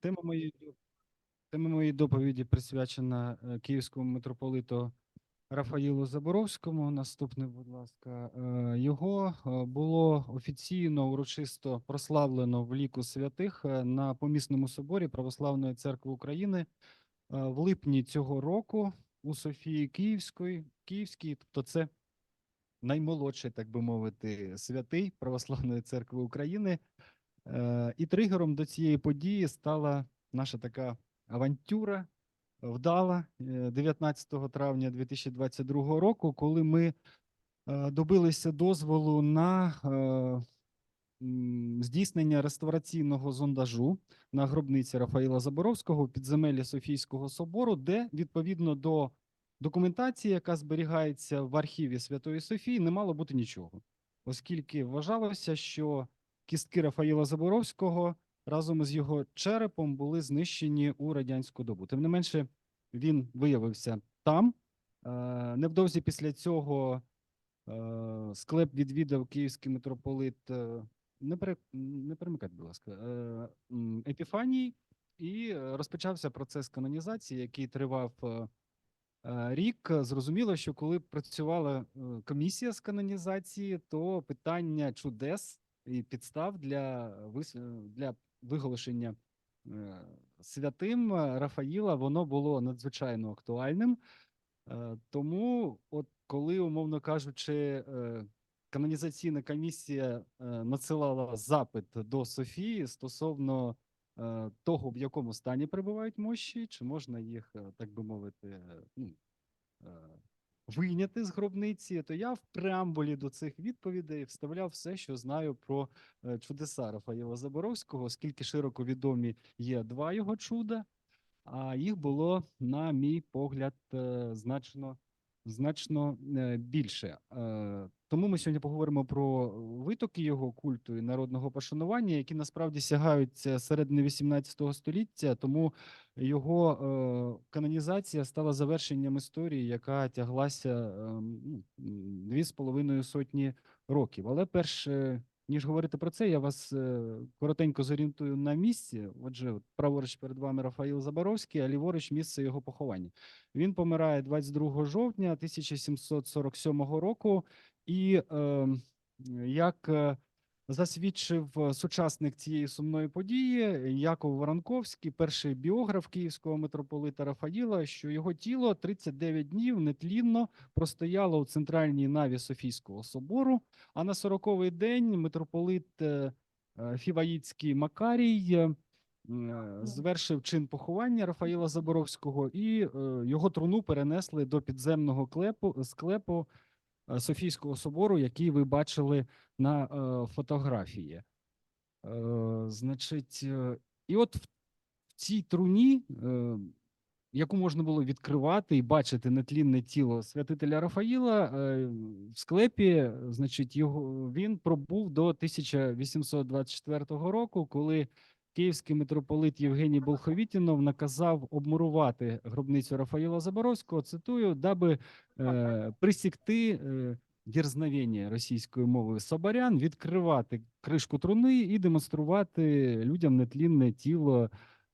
Тема моєї, тема моєї доповіді присвячена е, київському митрополиту Рафаїлу Заборовському. Наступний, будь ласка, Е, його е, було офіційно урочисто прославлено в ліку святих на помісному соборі Православної церкви України в липні цього року у Софії Київської, Київській, тобто це наймолодший, так би мовити, святий Православної церкви України. Е, І тригером до цієї події стала наша така авантюра вдала е, 19 травня 2022 року, коли ми е, добилися дозволу на е, здійснення реставраційного зондажу на гробниці Рафаїла Заборовського у підземеллі Софійського собору, де відповідно до документації, яка зберігається в архіві Святої Софії, не мало бути нічого, оскільки вважалося, що кістки Рафаїла Заборовського разом із його черепом були знищені у радянську добу. Тим не менше, він виявився там. Е, Невдовзі після цього е, склеп відвідав київський митрополит. е, Не, пере, не перемикайте, будь ласка, Епіфаній, і розпочався процес канонізації, який тривав рік. Зрозуміло, що коли працювала комісія з канонізації, то питання чудес і підстав для для виголошення е, святим е, Рафаїла воно було надзвичайно актуальним. Е, Тому, от коли, умовно кажучи, канонізаційна комісія надсилала запит до Софії стосовно того, в якому стані перебувають мощі, чи можна їх, так би мовити, ну, вийняти з гробниці, то я в преамбулі до цих відповідей вставляв все, що знаю про е, чудеса Рафаєва Заборовського, оскільки широко відомі є два його чуда, а їх було, на мій погляд, е, значно, значно е, більше. Е, Тому ми сьогодні поговоримо про витоки його культу і народного пошанування, які насправді сягають е, середини 18 століття. Тому його е, канонізація стала завершенням історії, яка тяглася е, ну, дві з половиною сотні років. Але перш е, ніж говорити про це, я вас е, коротенько зорієнтую на місці. Отже, праворуч перед вами Рафаїл Заборовський, а ліворуч місце його поховання. Він помирає 22 жовтня 1747 року, і е, як е, засвідчив сучасник цієї сумної події Яков Воронковський, перший біограф київського митрополита Рафаїла, що його тіло 39 днів нетлінно простояло у центральній наві Софійського собору. А на 40-й день митрополит е, е, Фіваїцький Макарій звершив чин поховання Рафаїла Заборовського, і його труну перенесли до підземного клепу, склепу Софійського собору, який ви бачили на е, фотографії. Е, значить, е, і от в, цій труні, е, яку можна було відкривати і бачити нетлінне тіло святителя Рафаїла, е, в склепі, значить, його він пробув до 1824 року, коли київський митрополит Євгеній Болховітінов наказав обмурувати гробницю Рафаїла Заборовського, цитую, даби е, присікти е, дірзновення російською мовою соборян, відкривати кришку труни і демонструвати людям нетлінне тіло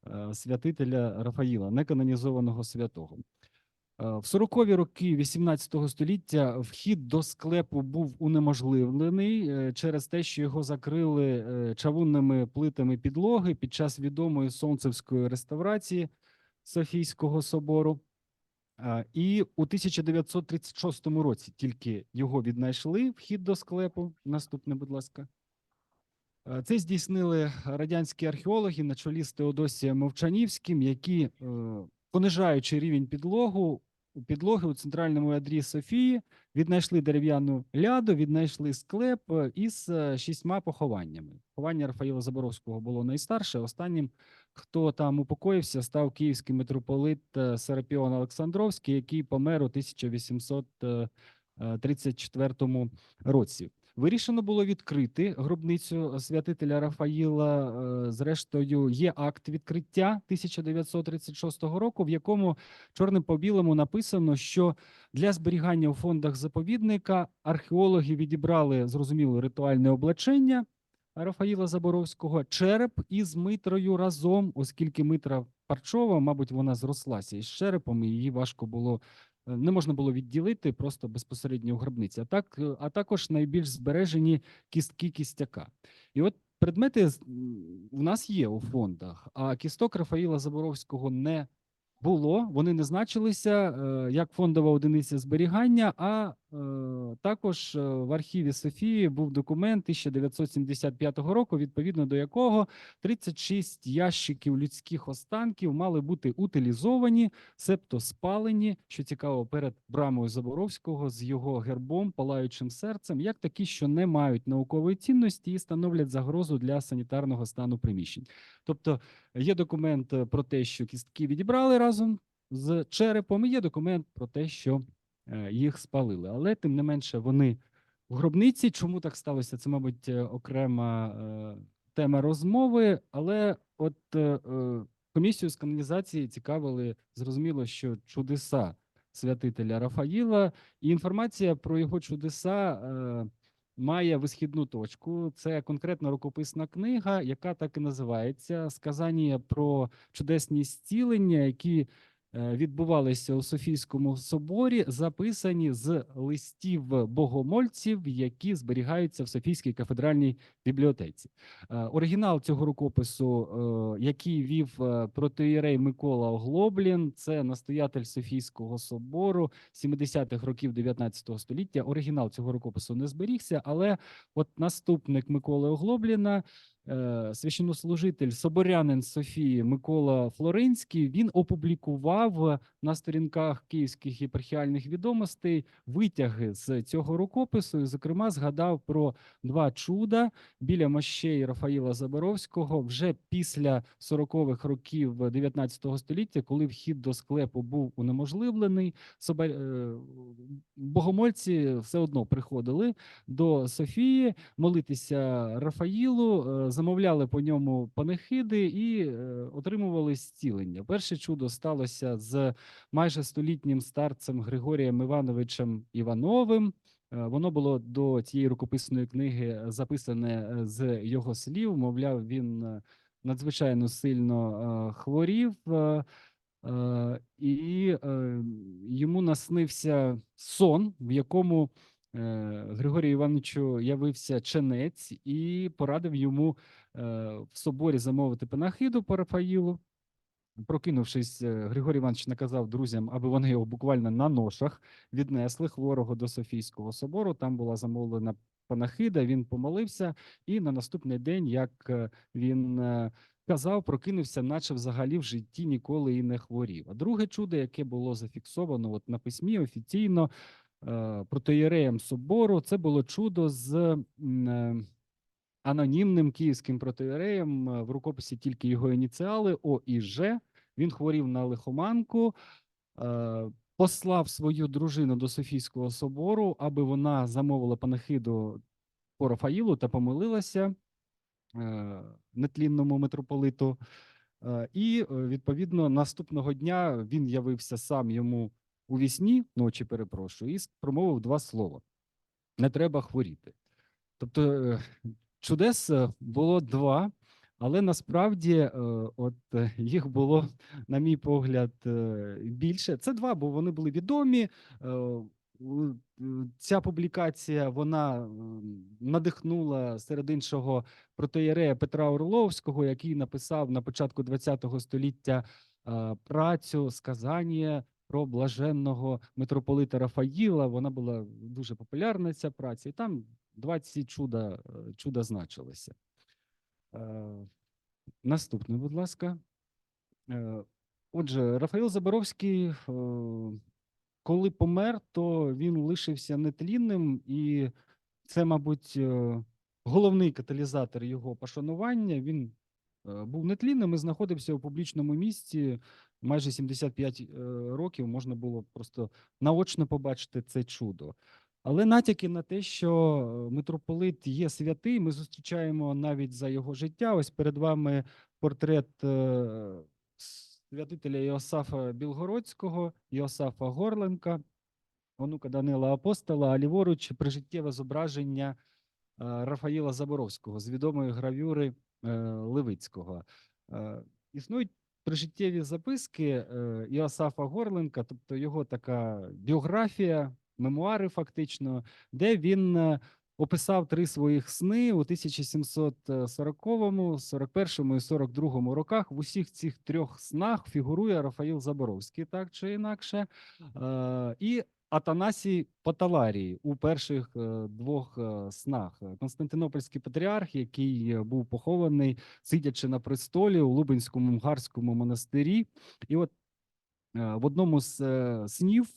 е, святителя Рафаїла, неканонізованого святого. Е, В 40-ві роки 18 століття вхід до склепу був унеможливлений е, через те, що його закрили е, чавунними плитами підлоги під час відомої сонцевської реставрації Софійського собору. І у 1936 році тільки його віднайшли вхід до склепу. Наступне, будь ласка. Це здійснили радянські археологи на чолі з Теодосієм Мовчанівським, які, понижаючи рівень підлогу, підлоги у центральному ядрі Софії, віднайшли дерев'яну ляду, віднайшли склеп е, із е, шістьма похованнями. Поховання Рафаїла Заборовського було найстарше. Останнім, хто там упокоївся, став київський митрополит е, Серапіон Олександровський, який помер у 1834 році. Вирішено було відкрити гробницю святителя Рафаїла. Е, Зрештою, є акт відкриття 1936 року, в якому чорним по білому написано, що для зберігання у фондах заповідника археологи відібрали зрозуміло ритуальне облачення Рафаїла Заборовського, череп із митрою разом, оскільки митра парчова, мабуть, вона зрослася із черепом, і її важко було не можна було відділити просто безпосередньо у гробниці. А так, е, а також найбільш збережені кістки кістяка. І от предмети у нас є у фондах, а кісток Рафаїла Заборовського не було. Вони не значилися е, як фондова одиниця зберігання, а також е, в архіві Софії був документ 1975 року, відповідно до якого 36 ящиків людських останків мали бути утилізовані, себто спалені, що цікаво, перед брамою Заборовського з його гербом, палаючим серцем, як такі, що не мають наукової цінності і становлять загрозу для санітарного стану приміщень. Тобто є документ е, про те, що кістки відібрали разом з черепом, і є документ про те, що е, їх спалили. Але тим не менше вони в гробниці. Чому так сталося? Це, мабуть, е, окрема е, тема розмови. Але от е, е, комісію з канонізації цікавили, зрозуміло, що чудеса святителя Рафаїла, і інформація про його чудеса е, має висхідну точку. Це конкретно рукописна книга, яка так і називається Сказання про чудесні зцілення, які е, відбувалися у Софійському соборі, записані з листів богомольців, які зберігаються в Софійській кафедральній бібліотеці. Е, Оригінал цього рукопису, е, який вів е, Микола Оглоблін, це настоятель Софійського собору 70-х років 19 століття. Оригінал цього рукопису не зберігся, але от наступник Миколи Оглобліна, е, священнослужитель соборянин Софії Микола Флоринський, він опублікував на сторінках київських єпархіальних відомостей витяги з цього рукопису. І, зокрема, згадав про два чуда біля мощей Рафаїла Заборовського вже після 40-х років 19 століття, коли вхід до склепу був унеможливлений, е, богомольці все одно приходили до Софії молитися Рафаїлу, е, замовляли по ньому панихиди і е, отримували зцілення. Перше чудо сталося з майже столітнім старцем Григорієм Івановичем Івановим. Е, Воно було до цієї рукописної книги записане е, з його слів. Мовляв, він надзвичайно сильно хворів, і йому наснився сон, в якому Григорію Івановичу явився ченець і порадив йому е, в соборі замовити панахиду по Рафаїлу. Прокинувшись, е, Григорій Іванович наказав друзям, аби вони його буквально на ношах віднесли хворого до Софійського собору. Там була замовлена панахида. Він помолився, і на наступний день, як е, він е, казав, прокинувся, наче взагалі в житті ніколи і не хворів. А друге чудо, яке було зафіксовано от на письмі офіційно е, протоєреєм собору, це було чудо з. е, Анонімним київським протоєреєм е, в рукописі тільки його ініціали О і Ж. Він хворів на лихоманку, е, послав свою дружину до Софійського собору, аби вона замовила панахиду по Рафаїлу та помилилася е, нетлінному митрополиту. Е, І е, відповідно наступного дня він явився сам йому у вісні, ночі перепрошую, і промовив два слова: не треба хворіти. Тобто е, чудес е, було два, але насправді е, от їх було, на мій погляд, більше. Це два, бо вони були відомі. Ця публікація вона надихнула серед іншого протоєрея Петра Орловського, який написав на початку ХХ століття працю сказання про блаженного митрополита Рафаїла. Вона була дуже популярна ця праця, і там 20 чуда, е, чуда значилося. Е, Наступне, будь ласка. Е, Отже, Рафаїл Заборовський, коли помер, то він лишився нетлінним, і це, мабуть, головний каталізатор його пошанування. Він був нетлінним і знаходився у публічному місці. Майже 75 е, років можна було просто наочно побачити це чудо. Але натяки на те, що е, митрополит є святий, ми зустрічаємо навіть за його життя. Ось перед вами портрет е, святителя Іосафа Білгородського, Іосафа Горленка, онука Данила Апостола, а ліворуч прижиттєве зображення Рафаїла Заборовського з відомої гравюри Левицького. Існують прижиттєві записки е, Іосафа Горленка, тобто його така біографія, мемуари, фактично, де він е, описав три своїх сни у 1740, 41 і 42 роках. В усіх цих трьох снах фігурує Рафаїл Заборовський, так чи інакше, Е, і Атанасій Паталарій у перших е, двох е, снах. Константинопольський патріарх, який е, був похований, сидячи на престолі у Лубенському Мгарському монастирі. І от в одному з снів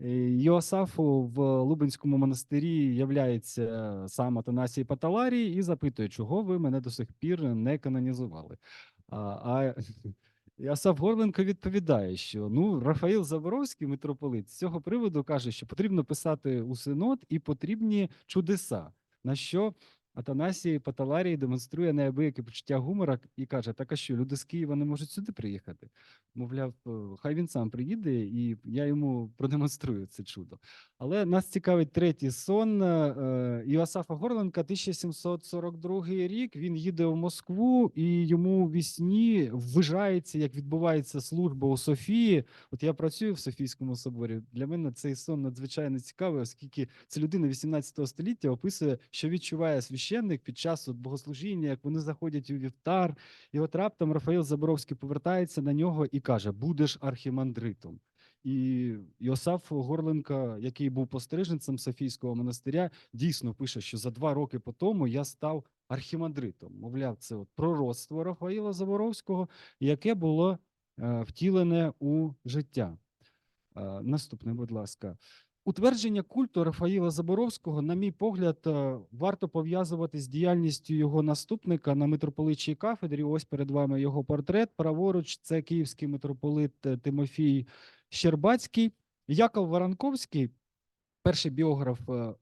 Йосафу в Лубенському монастирі являється сам Атанасій Паталарій і запитує, чого ви мене до сих пір не канонізували. А, а Асав Горленко відповідає, що ну Рафаїл Заборовський, митрополит, з цього приводу каже, що потрібно писати у синод і потрібні чудеса. На що Атанасій Паталарій демонструє неабияке почуття гумора і каже: так а що люди з Києва не можуть сюди приїхати? Мовляв, «Е, хай він сам приїде, і я йому продемонструю це чудо. Але нас цікавить третій сон е, Іосафа Горленка, 1742 рік. Він їде в Москву, і йому в вісні ввижається, як відбувається служба у Софії. От я працюю в Софійському соборі. Для мене цей сон надзвичайно цікавий, оскільки це людина 18 століття описує, що відчуває священник під час богослужіння, як вони заходять у вівтар. І от раптом Рафаїл Заборовський повертається на нього і каже: Будеш архімандритом. І Йосаф Горленка, який був постриженцем Софійського монастиря, дійсно пише, що за два роки по тому я став архімандритом. Мовляв, це от пророцтво Рафаїла Заборовського, яке було е, втілене у життя. Е, Наступне, будь ласка. Утвердження культу Рафаїла Заборовського, на мій погляд, е, варто пов'язувати з діяльністю його наступника на митрополитчій кафедрі. Ось перед вами його портрет. Праворуч це київський митрополит е, Тимофій Щербацький. Яков Воронковський, перший біограф е,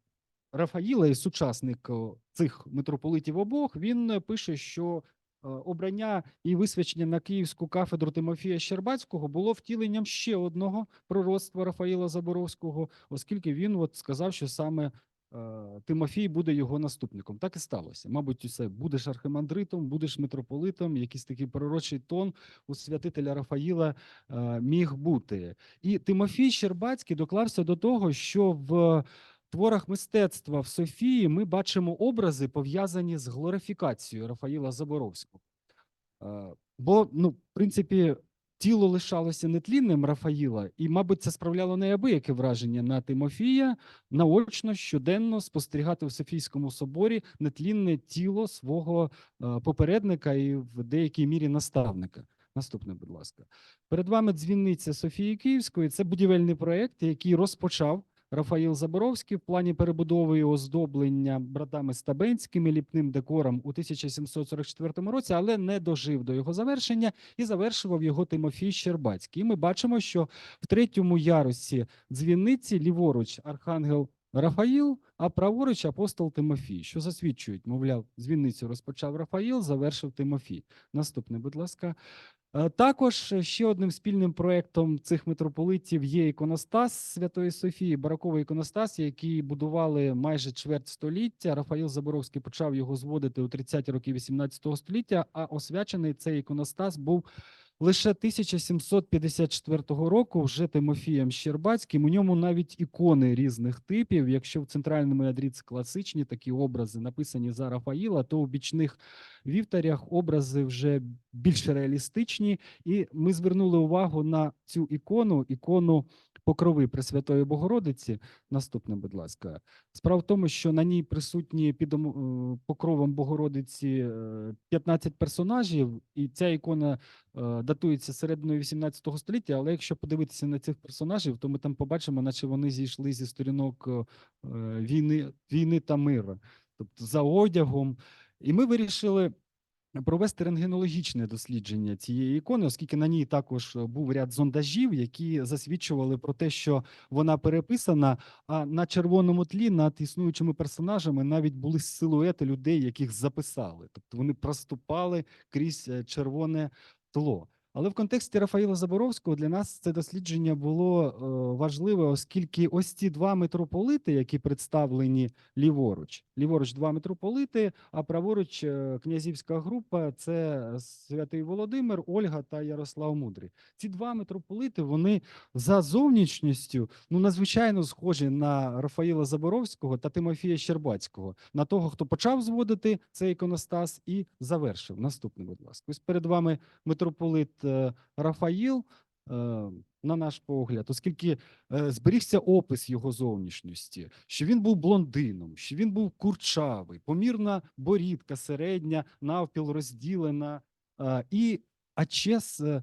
Рафаїла і сучасник цих митрополитів обох, він пише, що обрання і висвячення на Київську кафедру Тимофія Щербацького було втіленням ще одного пророцтва Рафаїла Заборовського, оскільки він от сказав, що саме е, Тимофій буде його наступником. Так і сталося. Мабуть, усе будеш архимандритом, будеш митрополитом, якийсь такий пророчий тон у святителя Рафаїла е, міг бути. І Тимофій Щербацький доклався до того, що в творах мистецтва в Софії ми бачимо образи, пов'язані з глорифікацією Рафаїла Заборовського. Е, Бо, ну, в принципі, тіло лишалося нетлінним Рафаїла, і, мабуть, це справляло неабияке враження на Тимофія наочно щоденно спостерігати в Софійському соборі нетлінне тіло свого е, попередника і в деякій мірі наставника. Наступне, будь ласка. Перед вами дзвіниця Софії Київської. Це будівельний проєкт, який розпочав Рафаїл Заборовський в плані перебудови і оздоблення братами Стабенськими ліпним декором у 1744 році, але не дожив до його завершення і завершував його Тимофій Щербацький. І ми бачимо, що в третьому ярусі дзвіниці ліворуч архангел Рафаїл, а праворуч апостол Тимофій, що засвідчують, мовляв, дзвіницю розпочав Рафаїл, завершив Тимофій. Наступне, будь ласка. Е, Також ще одним спільним проєктом цих митрополитів є іконостас Святої Софії, бароковий іконостас, який будували майже чверть століття. Рафаїл Заборовський почав його зводити у 30-ті роки 18 століття, а освячений цей іконостас був лише 1754 року вже Тимофієм Щербацьким. У ньому навіть ікони різних типів. Якщо в центральному ядрі це класичні такі образи, написані за Рафаїла, то у бічних вівтарях образи вже більш реалістичні. І ми звернули увагу на цю ікону, ікону покрови Пресвятої Богородиці. Наступне, будь ласка. Справа в тому, що на ній присутні під е, покровом Богородиці е, 15 персонажів, і ця ікона е, датується серединою 18 століття. Але якщо подивитися на цих персонажів, то ми там побачимо, наче вони зійшли зі сторінок е, війни, війни та миру, тобто за одягом. І ми вирішили провести рентгенологічне дослідження цієї ікони, оскільки на ній також е, був ряд зондажів, які засвідчували про те, що вона переписана. А на червоному тлі над існуючими персонажами навіть були силуети людей, яких записали. Тобто вони проступали крізь е, червоне тло. Але в контексті Рафаїла Заборовського для нас це дослідження було е, важливе, оскільки ось ці два митрополити, які представлені ліворуч, ліворуч два митрополити, а праворуч е, князівська група це Святий Володимир, Ольга та Ярослав Мудрий. Ці два митрополити вони за зовнішністю ну надзвичайно схожі на Рафаїла Заборовського та Тимофія Щербацького, на того, хто почав зводити цей іконостас і завершив. Наступний, будь ласка. Ось перед вами митрополит е, Рафаїл. е, На наш погляд, оскільки е, зберігся опис його зовнішності, що він був блондином, що він був курчавий, помірна борідка середня, навпіл розділена, е, і очес е,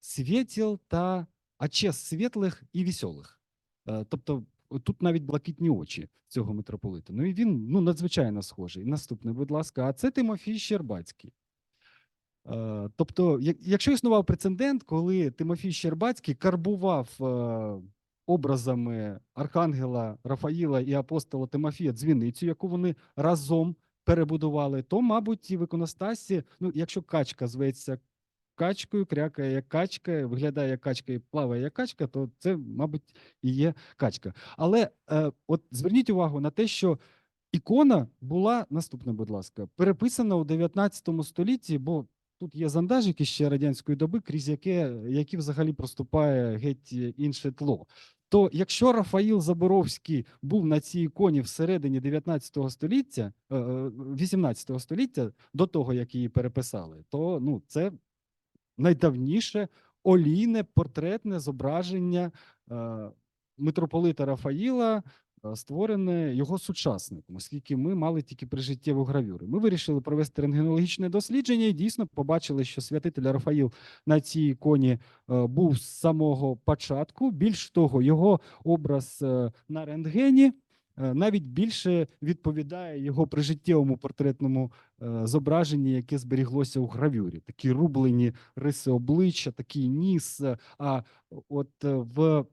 світіл та очес світлих і веселих. Е, Тобто тут навіть блакитні очі цього митрополита. Ну і він ну, надзвичайно схожий. Наступний, будь ласка, а це Тимофій Щербацький. Е, Тобто, якщо існував прецедент, коли Тимофій Щербацький карбував е, образами Архангела Рафаїла і апостола Тимофія дзвіницю, яку вони разом перебудували, то, мабуть, і в іконостасі, ну, якщо качка зветься качкою, крякає як качка, виглядає як качка і плаває як качка, то це, мабуть, і є качка. Але е, от зверніть увагу на те, що ікона була наступна, будь ласка, переписана у 19 столітті, бо тут є зандажики ще радянської доби, крізь яке які взагалі проступає геть інше тло. То якщо Рафаїл Заборовський був на цій іконі всередині 19 століття, е, е, 18 століття, до того як її переписали, то ну це найдавніше олійне портретне зображення е, митрополита Рафаїла, е, створене його сучасником, оскільки ми мали тільки прижиттєву гравюру. Ми вирішили провести рентгенологічне дослідження і дійсно побачили, що святитель Рафаїл на цій іконі е, був з самого початку. Більш того, його образ е, на рентгені. е, Навіть більше відповідає його прижиттєвому портретному е, зображенні, яке зберіглося у гравюрі. Такі рублені риси обличчя, такий ніс. е, А от е, в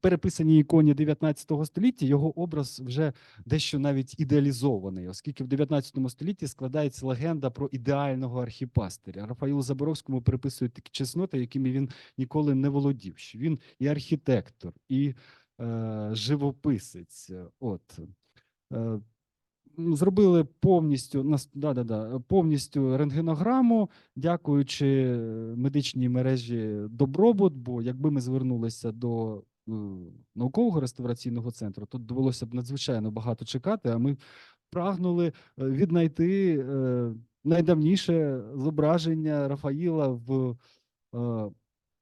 переписаній іконі 19 століття його образ вже дещо навіть ідеалізований, оскільки в 19 столітті складається легенда про ідеального архіпастиря. Рафаїлу Заборовському приписують такі чесноти, якими він ніколи не володів. Що він і архітектор, і е, живописець. От. Е, Зробили повністю да, да, да, повністю рентгенограму, дякуючи е, медичній мережі Добробут. Бо якби ми звернулися до наукового реставраційного центру, то довелося б надзвичайно багато чекати. А ми прагнули е, віднайти е, найдавніше зображення Рафаїла в е,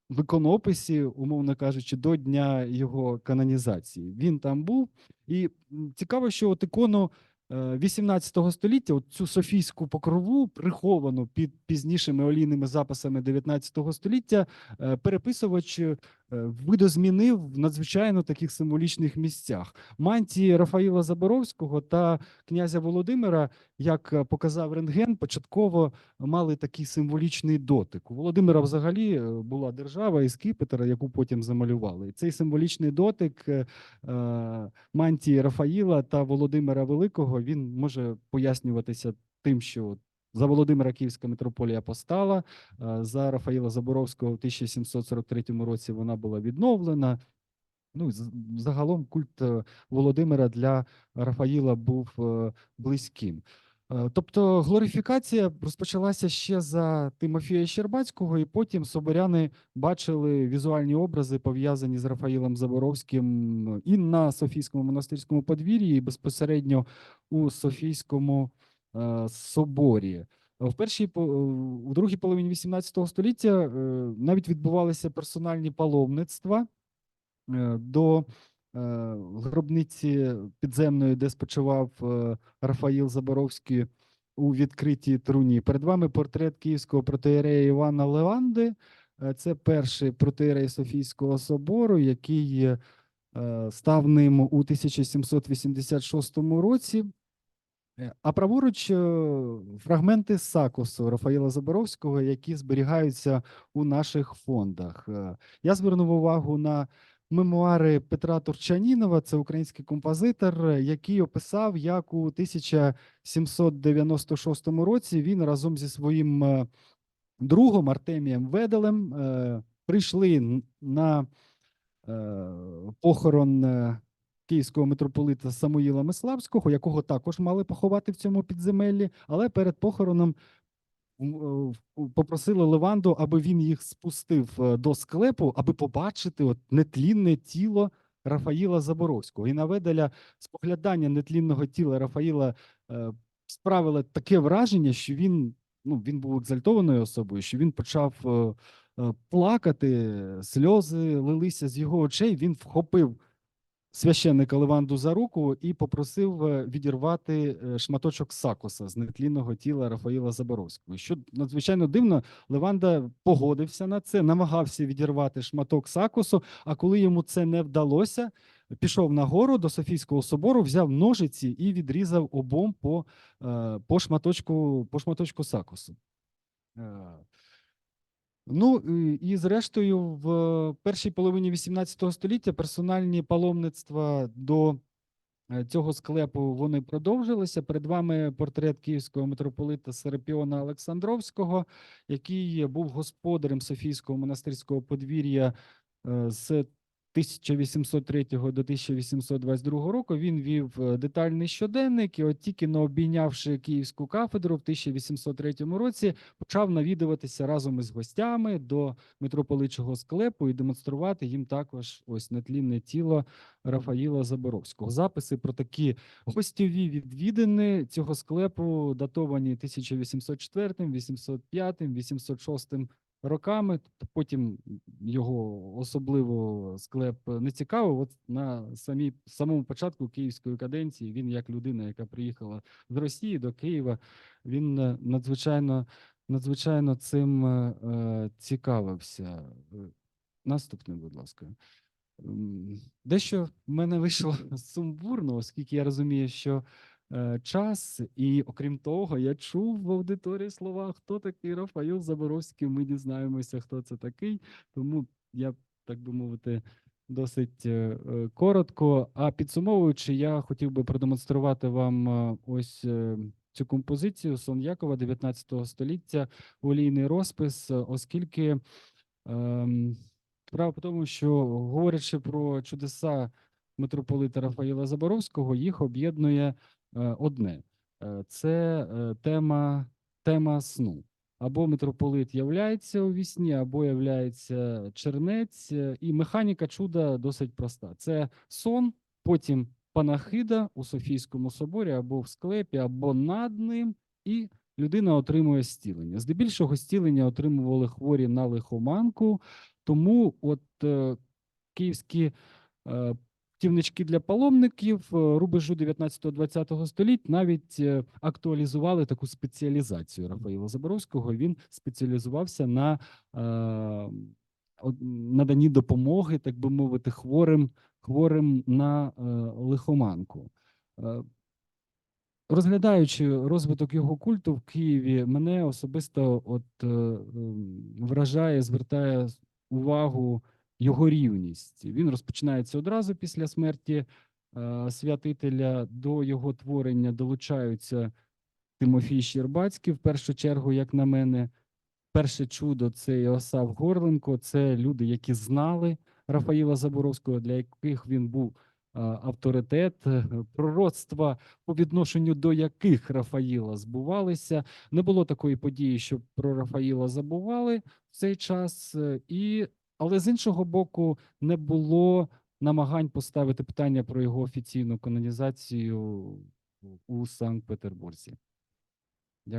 в іконописі, умовно кажучи, до дня його канонізації. Він там був, і цікаво, що от ікону е, 18 століття, от цю софійську покрову, приховану під пізнішими олійними записами 19 століття, е, переписувач е, видозмінив в надзвичайно таких символічних місцях. Мантії Рафаїла Заборовського та князя Володимира, як е, показав рентген, початково мали такий символічний дотик. У Володимира взагалі е, була держава і скипетр, яку потім замалювали. Цей символічний дотик е, е, мантії Рафаїла та Володимира Великого він може пояснюватися тим, що за Володимира Київська митрополія постала, е, за Рафаїла Заборовського в 1743 році вона була відновлена. Ну, загалом культ е, Володимира для Рафаїла був е, близьким. Тобто глорифікація розпочалася ще за Тимофія Щербацького, і потім соборяни бачили візуальні образи, пов'язані з Рафаїлом Заборовським і на Софійському монастирському подвір'ї, і безпосередньо у Софійському соборі. В першій у другій половині XVIII століття е, навіть відбувалися персональні паломництва е, до е, гробниці підземної, де спочивав е, Рафаїл Заборовський у відкритій труні. Перед вами портрет київського протеєрея Івана Леванди. Е, Це перший протеєрей Софійського собору, який е, став ним у 1786 році. Е, А праворуч е, фрагменти сакосу Рафаїла Заборовського, які зберігаються у наших фондах. Е, Я звернув увагу на мемуари Петра Турчанінова, це український композитор, який описав, як у 1796 році він разом зі своїм другом Артемієм Веделем прийшли на похорон київського митрополита Самуїла Миславського, якого також мали поховати в цьому підземеллі, але перед похороном е, попросили Леванду, аби він їх спустив е, до склепу, аби побачити от нетлінне тіло Рафаїла Заборовського. І на Веделя споглядання нетлінного тіла Рафаїла е, справило таке враження, що він, ну, він був екзальтованою особою, що він почав плакати, сльози лилися з його очей. Він вхопив священника Леванду за руку і попросив е, відірвати е, шматочок сакоса з нетлінного тіла Рафаїла Заборовського. Що надзвичайно дивно, Леванда погодився на це, намагався відірвати шматок сакосу. А коли йому це не вдалося, пішов на гору до Софійського собору, взяв ножиці і відрізав обом по, е, по, шматочку, по шматочку сакосу. Ну і- зрештою, в першій половині XVIII століття персональні паломництва до е, цього склепу вони продовжилися. Перед вами портрет київського митрополита Серапіона Олександровського, який був господарем Софійського монастирського подвір'я е, з 1803 до 1822 року. Він вів е, детальний щоденник, і от тільки не обійнявши Київську кафедру в 1803 році, почав навідуватися разом із гостями до митрополичого склепу і демонструвати їм також ось нетлінне тіло Рафаїла Заборовського. Записи про такі гостьові відвідини цього склепу датовані 1804, 805, 806 роками. Потім його особливо склеп не цікавив. От на самій самому початку київської каденції він, як людина, яка приїхала з Росії до Києва, він е, надзвичайно надзвичайно цим е, е, цікавився. Е, Наступне, будь ласка. Дещо в мене вийшло сумбурно, оскільки я розумію, що е, час, і окрім того, я чув в аудиторії слова, хто такий Рафаїл Заборовський. Ми дізнаємося, хто це такий. Тому я, так би мовити, досить е, е, коротко. А підсумовуючи, я хотів би продемонструвати вам е, ось е, цю композицію Сон Якова 19 століття, олійний розпис, е, оскільки. Ем, Справа в тому, що говорячи про чудеса митрополита Рафаїла Заборовського, їх об'єднує е, одне: Е, це е, тема, тема сну. Або митрополит являється у вісні, або являється чернець, е, і механіка чуда досить проста: це сон, потім панахида у Софійському соборі, або в склепі, або над ним, і людина отримує зцілення. Здебільшого зцілення отримували хворі на лихоманку. Тому от е, київські путівнички для паломників е, рубежу 19-20 століть навіть е, актуалізували таку спеціалізацію Рафаїла Заборовського. Він спеціалізувався на е, наданні допомоги, так би мовити, хворим, хворим на лихоманку. Розглядаючи розвиток його культу в Києві, мене особисто от вражає, звертає увагу його рівність. Він розпочинається одразу після смерті е, святителя. До його творення долучаються Тимофій Щербацький, в першу чергу, як на мене. Перше чудо це Іосаф Горленко, це люди, які знали Рафаїла Заборовського, для яких він був е, авторитет, е, пророцтва по відношенню до яких Рафаїла збувалися. Не було такої події, щоб про Рафаїла забували в цей час, і але з іншого боку, не було намагань поставити питання про його офіційну канонізацію у Санкт-Петербурзі.